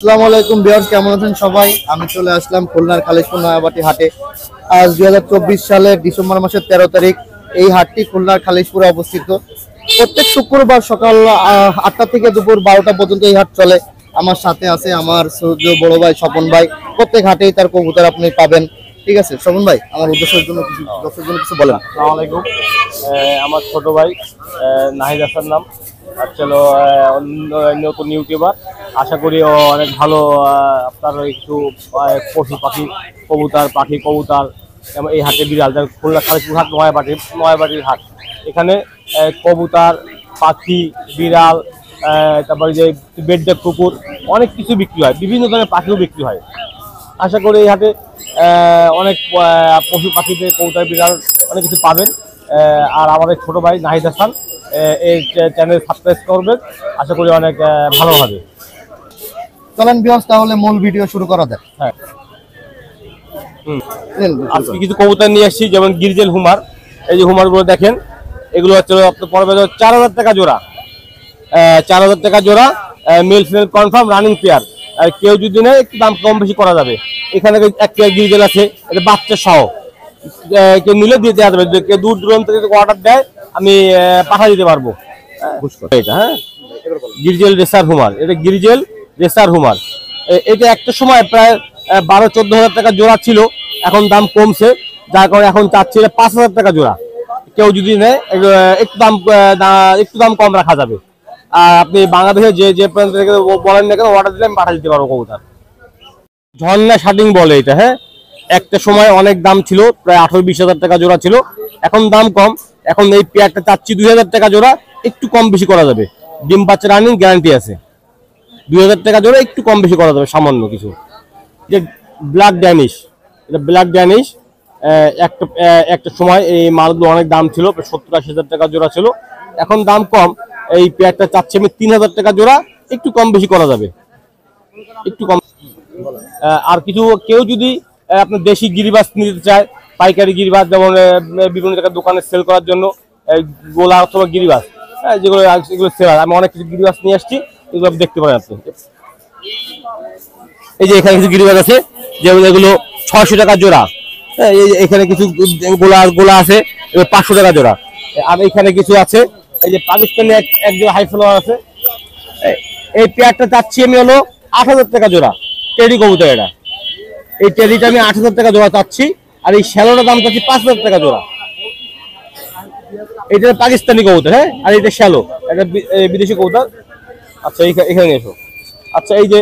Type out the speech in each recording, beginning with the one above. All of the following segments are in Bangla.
আসসালামু আলাইকুম বিয়ার্স কেমন আছেন সবাই? আমি চলে আসলাম খুলনার খালিশপুর নয়াবাটি হাটে। আজ দুই সালের ডিসেম্বর মাসের তেরো তারিখ, এই হাটটি খুলনার খালিশপুরে অবস্থিত। প্রত্যেক শুক্রবার সকাল আটটা থেকে দুপুর বারোটা পর্যন্ত এই হাট চলে। আমার সাথে আছে আমার সূর্য বড় ভাই স্বপন ভাই। প্রত্যেক হাটেই তার কবুতর আপনি পাবেন। ঠিক আছে, স্বপন ভাই, আমার উদ্দেশ্যের জন্য কিছু দর্শকের জন্য কিছু বলেন। আসসালামু আলাইকুম। আমার ছোট ভাই নাহিদ হাসান নাম। আসছিল নতুন ইউটিউবার। আশা করি অনেক ভালো আপনার একটু পশু পাখি কবুতর পাখি কবুতর এই হাটে বিড়াল, যার খুলনা খালিশপুর হাট নয়াবাটি নয়াবাটির হাট। এখানে কবুতর, পাখি, বিড়াল তারপরে যে বেডডেক কুকুর, অনেক কিছু বিক্রি হয়। বিভিন্ন ধরনের পাখিও বিক্রি হয়। আশা করি এই হাটে অনেক পশু পাখিতে কৌতার বিড়াল অনেক কিছু পাবেন। আর আমাদের ছোট ভাই নাহিদ হাসান এই চ্যানেল সাবস্ক্রাইব করবেন। আশা করি অনেক ভালো হবে। চলেন বিয়ার্স তাহলে মূল ভিডিও শুরু করা যাক। হ্যাঁ। আজকে কিছু কবুতর নিয়ে এসেছি যেমন গির্জেল হুমার। এই যে হুমারগুলো দেখেন এগুলো হচ্ছে আপনার পড়বে চার হাজার টাকা জোড়া। আহ, চার হাজার টাকা জোড়া male female confirm running pair আর কেউ যদি নেয় একটু দাম কম বেশি করা যাবে। এখানে এক পেয়ার গির্জেল আছে এটা বাচ্চা সহ। কেউ মিলে দিয়ে দেওয়া যাবে। কেউ দূর দূরান্ত থেকে অর্ডার দেয় আমি পাঠা দিতে পারব। এটা হ্যাঁ? Grizzle racer homer. এটা গিরিজেল রেসার হুমার। এটা একটা সময় প্রায় বারো চোদ্দ হাজার টাকা জোড়া ছিল। এখন দাম কমছে। যার কারণে এখন চাচ্ছিল পাঁচ হাজার টাকা জোড়া। কেউ যদি নেয় একটু, দাম একটু দাম কম রাখা যাবে। আর আপনি বাংলাদেশে যে যে প্রান্ত থেকে বলেন না কেন অর্ডার দিলে আমি পাঠা দিতে পারব কবুতর। ঝর্ণা শার্টিং বলে এটা হ্যাঁ? একটা সময় অনেক দাম ছিল, প্রায় আঠারো বিশ হাজার টাকা জোড়া ছিল। এখন দাম কম, এখন এই পেয়ারটা চাচ্ছি দুই হাজার টাকা জোড়া, একটু কম বেশি করা যাবে। ডিম বাচ্চা রানিং গ্যারান্টি আছে। দুই হাজার টাকা জোড়া, একটু কম বেশি করা যাবে, সামান্য কিছু। যে ব্ল্যাক ড্যানিশ এটা ব্ল্যাক ড্যানিশ একটা একটা সময় এই মালগুলো অনেক দাম ছিল সত্তর আশি হাজার টাকা জোড়া ছিল। এখন দাম কম, এই পেয়ারটা চাচ্ছি আমি তিন হাজার টাকা জোড়া, একটু কম বেশি করা যাবে। একটু কম আর কিছু কেউ যদি আপনার দেশি গিরিবাস নিতে চায় পাইকারি গিরিবাস যেমন বিভিন্ন জায়গায় দোকানে সেল করার জন্য গোলা অথবা গিরিবাস হ্যাঁ, যেগুলো এগুলো সেল আমি অনেক কিছু গিরিবাস নিয়ে আসছি এগুলো আপনি দেখতে পারেন আপনি। এই যে এখানে কিছু গিরিবাস আছে যেমন এগুলো ছয়শো টাকা জোড়া। হ্যাঁ, এখানে কিছু গোলা গোলা আছে পাঁচশো টাকা জোড়া। আর এখানে কিছু আছে এই যে পাকিস্তানি এক এক হাই ফ্লোয়ার আছে। এই- এই পেয়ারটা চাচ্ছি আমি হলো আট হাজার টাকা জোড়া টেডি কবুতর এটা। এই টেডিটা আমি আট হাজার টাকা জোড়া চাচ্ছি, আর এই শ্যালোটার দাম চাচ্ছি পাঁচ হাজার টাকা জোড়া। এটা পাকিস্তানি কবুতর হ্যাঁ? আর এটা শ্যালো, এটা বিদেশি কবুতর। আচ্ছা এখানে এসো। আচ্ছা এই যে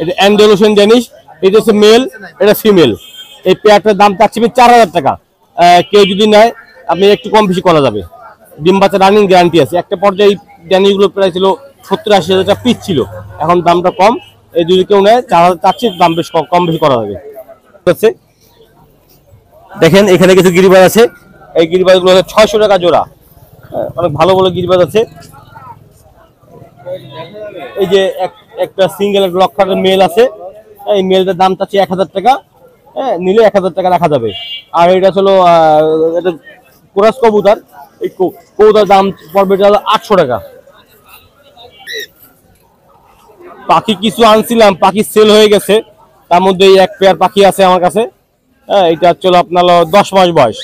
এটা অ্যান্ডালুসিয়ান জানিস এটা হচ্ছে মেল এটা ফিমেল এই পেয়ারটার দাম চাচ্ছি আমি চার হাজার টাকা। কেউ যদি নেয় আপনি একটু কম বেশি করা যাবে। ডিম বাচ্চা রানিং গ্যারান্টি আছে। একটা পর্যায়ে ড্যানিগুলো প্রায় ছিল সত্তর আশি হাজার পিস ছিল। এখন দামটা কম। এই যদি কেউ নেয় চার হাজার চাচ্ছি দাম বেশ কম- বেশি করা যাবে। আছে দেখেন এখানে কিছু গিরিবাজ আছে। এই গিরিবাজগুলো হচ্ছে ছয়শো টাকা জোড়া। হ্যাঁ, অনেক ভালো ভালো গিরিবাজ আছে। এই যে এক- একটা সিঙ্গেল লক্ষার মেল আছে। এই মেলটার দাম চাচ্ছি এক হাজার টাকা। হ্যাঁ নিলে এক হাজার টাকা রাখা যাবে। আর এটা হলো এটা কোরাস কবুতর। এই কবুতর দাম পড়বে আটশো টাকা। পাখি কিছু আনছিলাম, পাখি সেল হয়ে গেছে। তার মধ্যে এই এক পেয়ার পাখি আছে আমার কাছে। হ্যাঁ এটা হচ্ছে আপনার দশ মাস বয়স।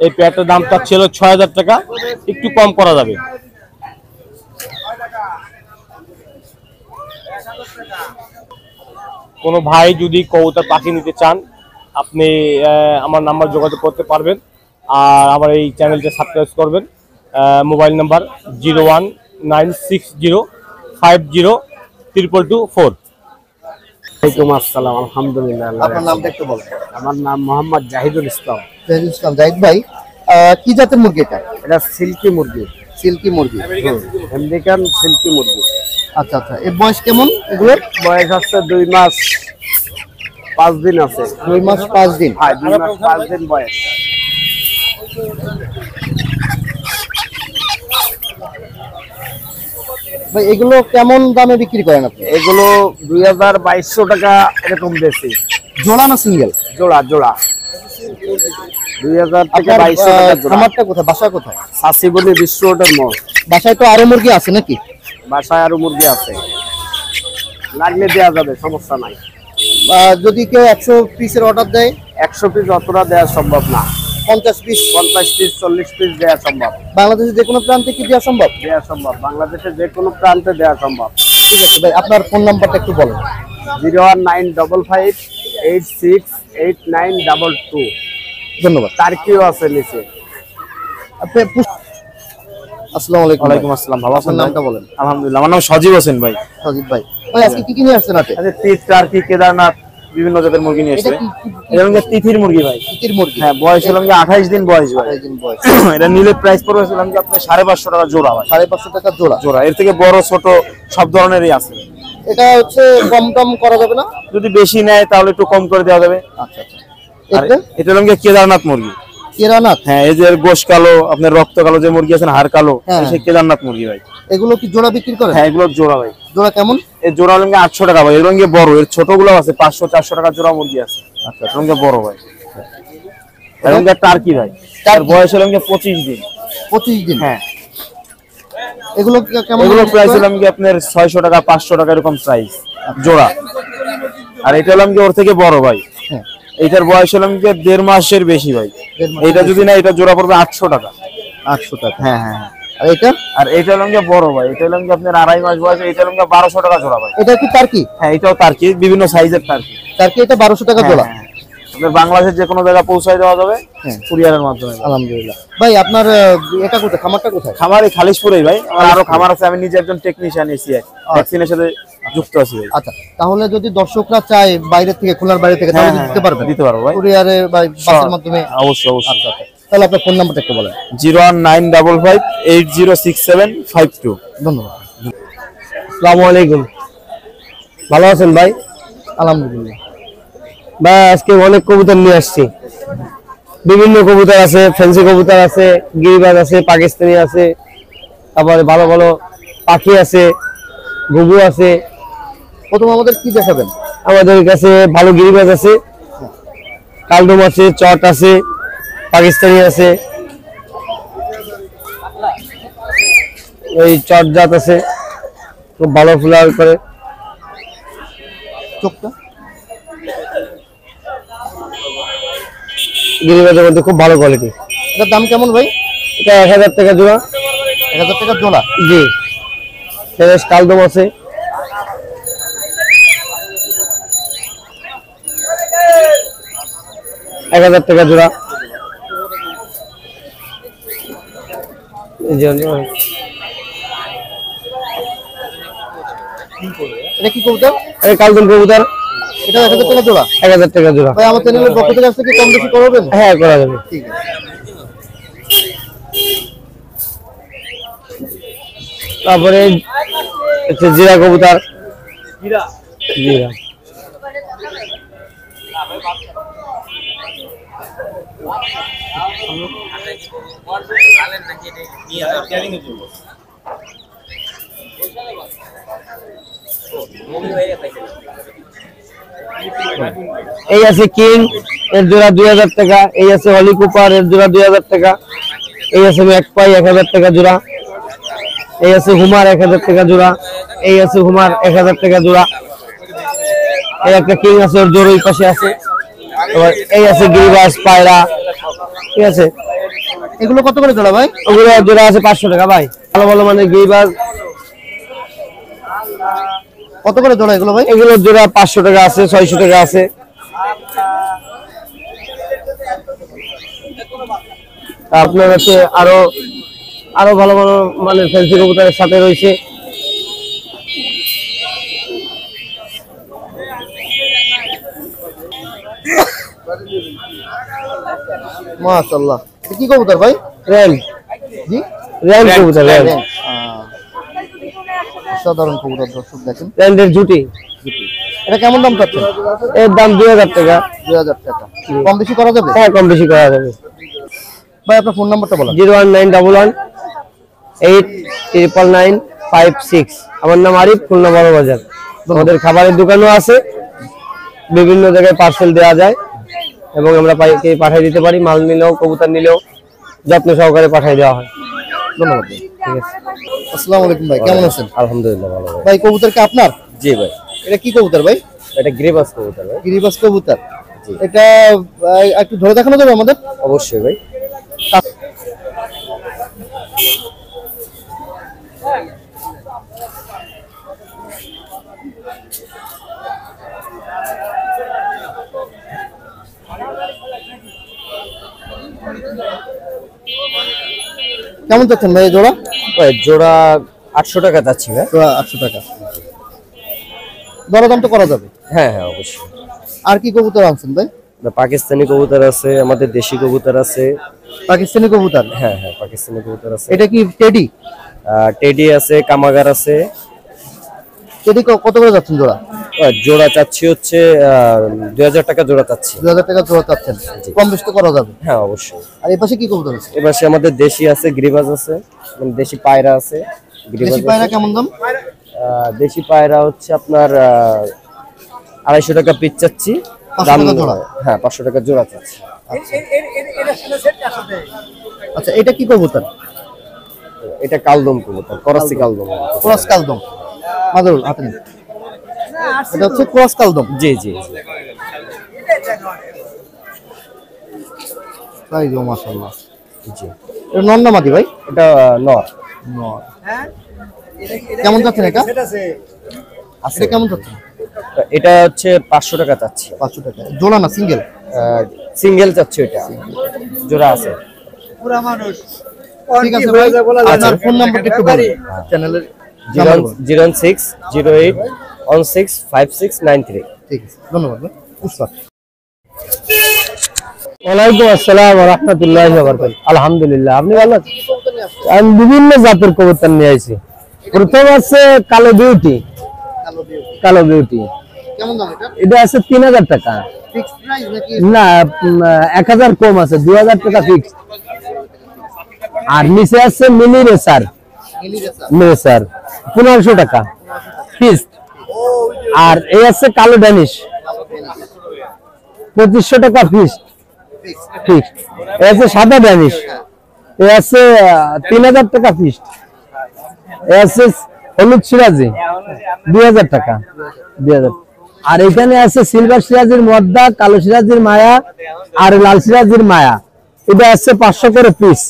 এই পেয়ারটার দাম চাচ্ছি হলো ছয় হাজার টাকা। একটু কম করা যাবে। কোনো ভাই যদি কবুতর পাখি নিতে চান, আপনি আমার নাম্বার যোগাযোগ করতে পারবেন। আর আমার এই চ্যানেলটা সাবস্ক্রাইব করবেন। Mobile number zero one nine six zero five zero triple two four ওয়ালাইকুম আসসালাম আলহামদুলিল্লাহ আপনার নামটা একটু বলেন। আমার নাম মোহাম্মদ জাহিদুল ইসলাম। জাহিদুল ইসলাম জাহিদ ভাই কি জাতের মুরগি এটা? এটা সিল্কি মুরগি। সিল্কি মুরগি আমেরিকান সিল্কি মুরগি। আচ্ছা আচ্ছা এর বয়স কেমন এগুলোর? বয়স হচ্ছে দুই মাস পাঁচ দিন আছে। দুই মাস পাঁচ দিন। হ্যাঁ দুই মাস পাঁচ দিন বয়স। ভাই এগুলো কেমন দামে বিক্রি করেন আপনি? এগুলো দুই হাজার বাইশশো টাকা এরকম বেশি। জোড়া না সিঙ্গেল? জোড়া জোড়া। দুই হাজার থেকে বাইশশো টাকা খামারটা কোথায়? বাসা কোথায়? সাসি বলি বিশ্ব রোডের মোড়। বাসায় তো আরও মুরগি আছে নাকি? বাসায় আরও মুরগি আছে। লাগলে দেওয়া যাবে সমস্যা নাই। যদি কেউ একশো পিসের অর্ডার দেয়? একশো পিস অতটা দেওয়া সম্ভব না। পঞ্চাশ পিস পঞ্চাশ পিস চল্লিশ পিস দেওয়া সম্ভব। বাংলাদেশের যে কোনো প্রান্তে কি দেওয়া সম্ভব? দেওয়া সম্ভব। বাংলাদেশের যে কোনো প্রান্তে দেওয়া সম্ভব। ঠিক আছে ভাই আপনার ফোন নাম্বারটা একটু বলেন। Zero one nine double five eight six eight nine double two. ধন্যবাদ। টার্কিও আছে নিচে। আপনি আসসালামু আলাইকুম ওয়ালাইকুম আসসালাম ভালো আছেন নামটা বলেন। আলহামদুলিল্লাহ আমার নাম সজীব হোসেন ভাই। সজীব ভাই। ভাই আজকে কি কি নিয়ে আসছেন তিত টার্কি কেদারনাথ বিভিন্ন জাতের মুরগি নিয়ে এসছে। কি কি- এটা হচ্ছে তিথির মুরগি ভাই। কিতির মুরগি। হ্যাঁ বয়স হলো কি আঠাইশ দিন বয়স ভাই। আড়াই দিন বয়স। এটা নিলে প্রাইস পড়বে হলাম কি সাড়ে পাঁচশো টাকা জোড়া ভাই। সাড়ে পাঁচশো টাকা জোড়া। জোড়া। এর থেকে বড় ছোট সব ধরনেরই আছে। এটা হচ্ছে কম টম করা যাবে না? যদি বেশি নেয় তাহলে একটু কম করে দেওয়া যাবে। আচ্ছা আচ্ছা। এটা এটা হলাম গিয়ে কেদারনাথ মুরগি। কেদারনাথ? হ্যাঁ এই যে গোশ কালো আপনার রক্ত কালো যে মুরগি আছেন হাড় কালো হ্যাঁ। সেই কেদারনাথ মুরগি ভাই। এগুলো কি জোড়া বিক্রি করেন? হ্যাঁ এগুলো জোড়া ভাই। জোড়া কেমন? এর জোড়া গিয়ে আটশো টাকা ভাই। এর সঙ্গে বড়। এর ছোটগুলো আছে পাঁচশো চারশো টাকা জোড়া মুরগি আছে। আচ্ছা এর সঙ্গে বড় ভাই। এর সঙ্গে টার্কি ভাই। তার বয়স পঁচিশ দিন। পঁচিশ দিন? হ্যাঁ। এগুলো কেমন এগুলো প্রাইস করেন? হলাম আপনার ছয়শো টাকা পাঁচশো টাকা এরকম প্রাইস জোড়া। আর এটা ওর থেকে বড় ভাই। হ্যাঁ। বয়স হলাম কি দেড় মাসের বেশি ভাই। এটা যদি না এটা জোড়া পড়বে আটশো টাকা। আটশো টাকা। হ্যাঁ হ্যাঁ হ্যাঁ। আর এটা? আর এটা হলাম বড় ভাই এটা হলাম আপনার আড়াই মাস বয়স এটা হলাম বারোশো টাকা জোড়া ভাই। এটা কি টার্কি? হ্যাঁ এটাও টার্কি বিভিন্ন সাইজের টার্কি। টার্কি এটা বারোশো টাকা জোড়া। হ্যাঁ, হ্যাঁ। আপনার বাংলাদেশের যে কোনো পৌঁছায় দেওয়া যাবে। কুরিয়ারের মাধ্যমে আলহামদুলিল্লাহ। ভাই আপনার এটা কোথায়? খামারটা কোথায়? খামার এই খালিশপুরেই ভাই। আমার আরও খামার আছে আমি নিজে একজন টেকনিশিয়ান এসি ভ্যাকসিনের সাথে যুক্ত আছি আচ্ছা তাহলে যদি দর্শকরা চায় বাইরে থেকে খুলনার বাইরে থেকে তাহলে দিতে পারবেন দিতে পারব ভাই। কুরিয়ারে বা বাসের মাধ্যমে? অবশ্যই অবশ্যই। আচ্ছা আচ্ছা। তাহলে আপনার ফোন নাম্বারটা একটু বলেন। Zero one nine double five eight zero six seven five two. ধন্যবাদ। আসসালামু আলাইকুম ভালো আছেন ভাই? আলহামদুলিল্লাহ। ভাই আজকে অনেক কবুতর নিয়ে আসছি। বিভিন্ন কবুতর আছে ফ্যান্সি কবুতর আছে গিরিবাজ আছে পাকিস্তানি আছে তারপরে ভালো ভালো পাখি আছে ঘুঘু আছে। প্রথম আমাদের কি দেখাবেন? আমাদের কাছে ভালো গিরিবাজ আছে কালডুম আছে চট আছে পাকিস্তানি আছে। ওই চট জাত আছে। খুব ভালো ফ্লাওয়ার করে। চোখটা? গিরিবাজের মধ্যে খুব ভালো কোয়ালিটি এটার দাম কেমন ভাই? এটা এক হাজার টাকা জোড়া। এক হাজার টাকা জোড়া? জি। ফ্রেশ কালদম আছে। এক হাজার টাকা জোড়া এই যে, এটা কি কবুতর? এই কালদম কবুতর। এটা টাকা জোড়া? এক হাজার টাকা জোড়া। ভাই আমার চ্যানেলের পক্ষ থেকে আসতে কম বেশি করবেন? হ্যাঁ করা যাবে। ঠিক আছে। তারপরে হচ্ছে জিরা কবুতর। জিরা। এই আছে কিং, এর জোড়া দুই হাজার টাকা, এই আছে হলি কুপার, এর জোড়া দুই হাজার টাকা, এই আছে ম্যাকপাই এক হাজার টাকা জোড়া, এই আছে হুমার এক হাজার টাকা জোড়া, এই আছে হুমার এক হাজার টাকা জোড়া, এই একটা কিং আছে, ওর জোর ওই পাশে আছে। আবার এই আছে গিরিবাস পায়রা ঠিক আছে? এগুলো কত করে জোড়া ভাই? ওগুলো জোড়া আছে পাঁচশো টাকা ভাই। ভালো ভালো মানে গিরিবাস কত করে জোড়া এগুলো ভাই? এগুলোর জোড়া পাঁচশো টাকা আছে ছয়শো টাকা আছে। আপনার হচ্ছে আরও আরও ভালো ভালো মানে ফ্যান্সি কবুতরের সাথে রয়েছে। মাশাআল্লাহ। কি কবুতর ভাই? র্যাম। জি? র্যাম কবুতর সাধারণ কবুতর দর্শক দেখেন। জুটি। এটা কেমন দাম চাচ্ছেন? এর দাম দুই হাজার টাকা। দুই হাজার টাকা। কম বেশি করা যাবে? হ্যাঁ কম বেশি করা যাবে। ভাই আপনার ফোন নাম্বারটা বলেন। Zero one nine double one eight triple nine five six. আমার নাম আরিফ খুলনা বড় বাজার। আমাদের খাবারের দোকানও আছে। বিভিন্ন জায়গায় পার্সেল দেওয়া যায়। এবং আমরা পাইকে পাঠিয়ে দিতে পারি মাল নিলেও কবুতর নিলেও যত্ন সহকারে পাঠিয়ে দেওয়া হয়। ধন্যবাদ। ভাই। আসসালামু আলাইকুম ভাই কেমন আছেন? আলহামদুলিল্লাহ ভালো ভাই ভাই কবুতর কি আপনার? জি ভাই। এটা কি কবুতর ভাই? এটা গ্রেবাস কবুতর ভাই। গিরিবাস কবুতর। এটা একটু ধরে দেখানো যাবে আমাদের? অবশ্যই ভাই। কেমন যাচ্ছেন ভাই জোড়া? জোড়া আটশো টাকা ভাই। জোড়া আটশো টাকা। দরদাম তো করা যাবে। হ্যাঁ হ্যাঁ অবশ্যই। আর কি কবুতর আনছেন ভাই? পাকিস্তানি কবুতর আছে আমাদের দেশি কবুতর আছে। পাকিস্তানি কবুতর? হ্যাঁ হ্যাঁ পাকিস্তানি কবুতর আছে। এটা কি টেডি? টেডি আছে কামাগার আছে। টেডি কত করে যাচ্ছেন জোড়া? জোড়া চাচ্ছি হচ্ছে দুই হাজার টাকা জোড়া চাচ্ছি। দু হাজার টাকা জোড়া চাচ্ছেন। কম বেশ করা যাবে। হ্যাঁ অবশ্যই। আর এই পাশে কি কবুতর আছে? সে আমাদের দেশি আছে গ্রিবাজ আছে মানে দেশি পায়রা আছে দেশি পায়রা কেমন দাম? আহ, দেশি পায়রা হচ্ছে আপনার আহ, আড়াইশো টাকা পিস চাচ্ছি। দাম হ্যাঁ পাঁচশো টাকা জোড়া চাচ্ছি। আচ্ছা এটা কি কবুতর? এটা কালদম কবুতর করাসি কালদম। ক্রস কালদম। মাদুরুল হাতে নিন। এটা হচ্ছে ক্রস কালদম। জি জি জি। তাই গো মাশাআল্লাহ। জি। এটা ভাই? এটা নর। নর। কেমন যাচ্ছেন এটা? কেমন যাচ্ছেন এটা হচ্ছে পাঁচশো টাকা চাচ্ছি। পাঁচশো টাকা। জোড়া না সিঙ্গেল সিঙ্গেল চাচ্ছি এটা। জোড়া আছে। ঠিক আছে ভাই। আপনার ফোন নাম্বারটা একটু বলুন। চ্যানেলের zero six zero eight one six five six nine three. ঠিক আছে ধন্যবাদ ওয়ালাইকুম আসসালাম রহমতুল্লাহ আলহামদুলিল্লাহ আপনি ভালো আছেন? আমি বিভিন্ন জাতের কবুতর নিয়ে আইছি প্রথম আছে কালো বিউটি কালো বিউটি এটা? আছে তিন হাজার টাকা। না এক হাজার কম আছে দুই হাজার টাকা ফিক্স আর নিচে আছে মিনি রেসার। গেছে রেসার পনেরোশো টাকা ফিক্স আর এই আছে কালো ড্যানিশ পঁচিশশো টাকা ফিক্স ঠিক এই আছে সাদা ড্যানিশ এই আছে তিন হাজার টাকা ফিক্স এই আছে হলুদ সিরাজি। দুই হাজার টাকা। দুই হাজার। আর এখানে আছে সিলভার সিরাজির মদ্দা, কালো সিরাজির মায়া, আর লাল সিরাজির মায়া। এটা আছে পাঁচশো করে পিস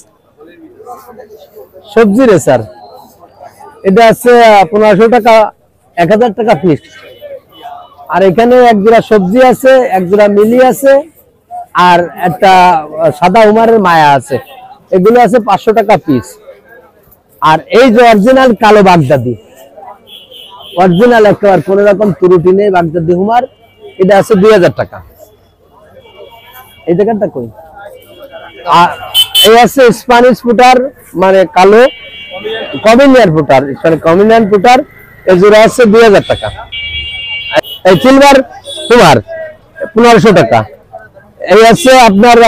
সবজি রে স্যার। এটা আছে পনেরোশো টাকা, এক হাজার টাকা পিস আর এখানে এক জোড়া সবজি আছে, এক জোড়া মিলি আছে, আর একটা সাদা উমারের মায়া আছে। এগুলো আছে পাঁচশো টাকা পিস আর এই যে অরিজিনাল কালো বাগদাদি অরিজিনাল একেবারে কোন রকম ত্রুটি নেই বাগদাদি হুমার এটা আছে দুই হাজার টাকা। এই জায়গাটা কই? আর এই আছে স্প্যানিশ ফুটার মানে কালো কমিনিয়ান ফুটার মানে কমিনিয়ান ফুটার দুই হাজার টাকা। এই সিলভার তোমার পনেরোশো টাকা। এই আপনার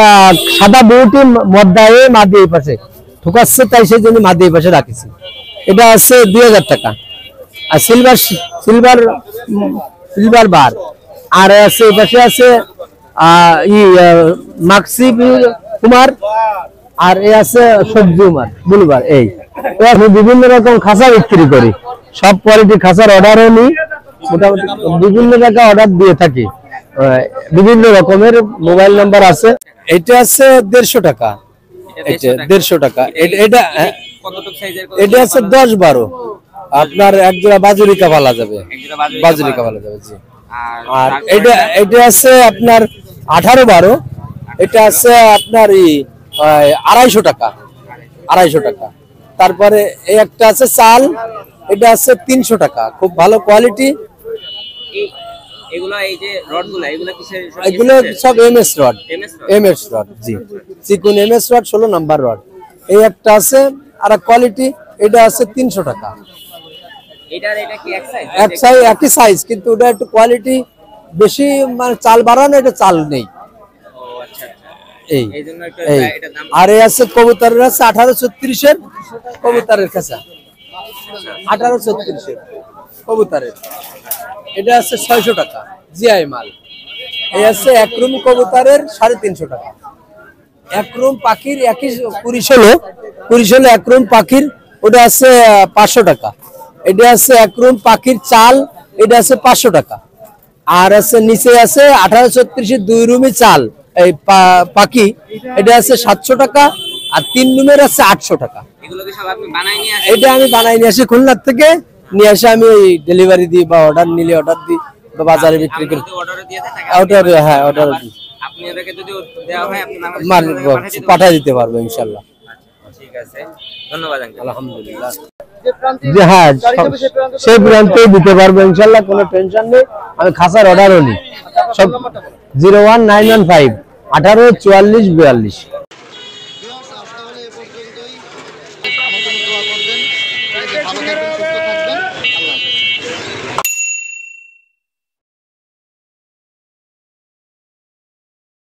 সাদা বিউটি মদ্দায়ে পাশে। ঠুকাচ্ছে তাই সেই জন্য পাশে রাখিছি। এটা আছে দুই হাজার টাকা। আর সিলভার সিলভার সিলভার বার আর আছে, এই পাশে আছে মাক্সি কুমার আর এ আছে সবজি কুমার বুলবার, এই। বিভিন্ন রকম খাঁচা বিক্রি করি। সব কোয়ালিটি খাঁচার অর্ডারও নিই। মোটামুটি বিভিন্ন জায়গায় অর্ডার দিয়ে থাকি। বিভিন্ন রকমের মোবাইল নাম্বার আছে। এটা আছে দেড়শো টাকা। দেড়শো টাকা। এটা- এটা হ্যাঁ, আছে দশ বারো। আপনার এক জোড়া বাজুরিকা পালা যাবে। বাজুরিকা পালা যাবে জি। আর এটা এটা? আছে আপনার আঠারো বারো। এটা আছে আপনার আড়াইশো টাকা। আড়াইশো টাকা। তারপরে এই একটা আছে চাল এটা আছে তিনশো টাকা খুব ভালো কোয়ালিটি এগুলো সব এগুলো M S rod? Rod? M S rod জি। চিকুন এম এস রড ষোলো নাম্বার রড। এই একটা আছে আর কোয়ালিটি এটা আছে তিনশো টাকা। সাইজ একই কিন্তু ওটা একটু কোয়ালিটি বেশি মানে চাল বাড়ানো এটা চাল নেই। আচ্ছা। এই এই। আর এই আছে কবুতরের আছে আঠারো ছত্রিশের কবুতরের কাছে। আঠারো ছত্রিশের কবুতরের। এটা আছে ছয়শো টাকা জিআই মাল। এই আছে এক রুম কবুতরের সাড়ে তিনশো টাকা। এক রুম পাখির একই কুড়ি ষোলো কুড়ি ষোলো এক রুম পাখির ওটা আছে পাঁচশো টাকা। এটা আছে এক রুম পাখির চাল এটা আছে পাঁচশো টাকা। আর আছে নিচে আছে আঠারো ছত্রিশের দুই রুমই চাল। এই পা- পাখি এটা আছে সাতশো টাকা আর তিন রুমের আছে আটশো টাকা। এগুলো কি সব আপনি বানাই নিয়ে আসেন? এটা আমি বানাই নিয়ে আসি খুলনার থেকে নিয়ে এসে আমি ডেলিভারি দিই বা অর্ডার নিলে অর্ডার দিই বা বাজারে বিক্রি করি। অর্ডার হ্যাঁ, আবার দিই। হয় পাঠিয়ে দিতে পারব ইনশাল্লাহ পারবেন? ঠিক আছে। ধন্যবাদ আঙ্কেল আলহামদুলিল্লাহ। যে হ্যাঁ সেই প্রান্তে দিতে পারব ইনশাল্লাহ কোনো টেনশন নেই। আমি খাসার অর্ডারও নিই। সব zero one nine one five আঠারো চুয়াল্লিশ বিয়াল্লিশ।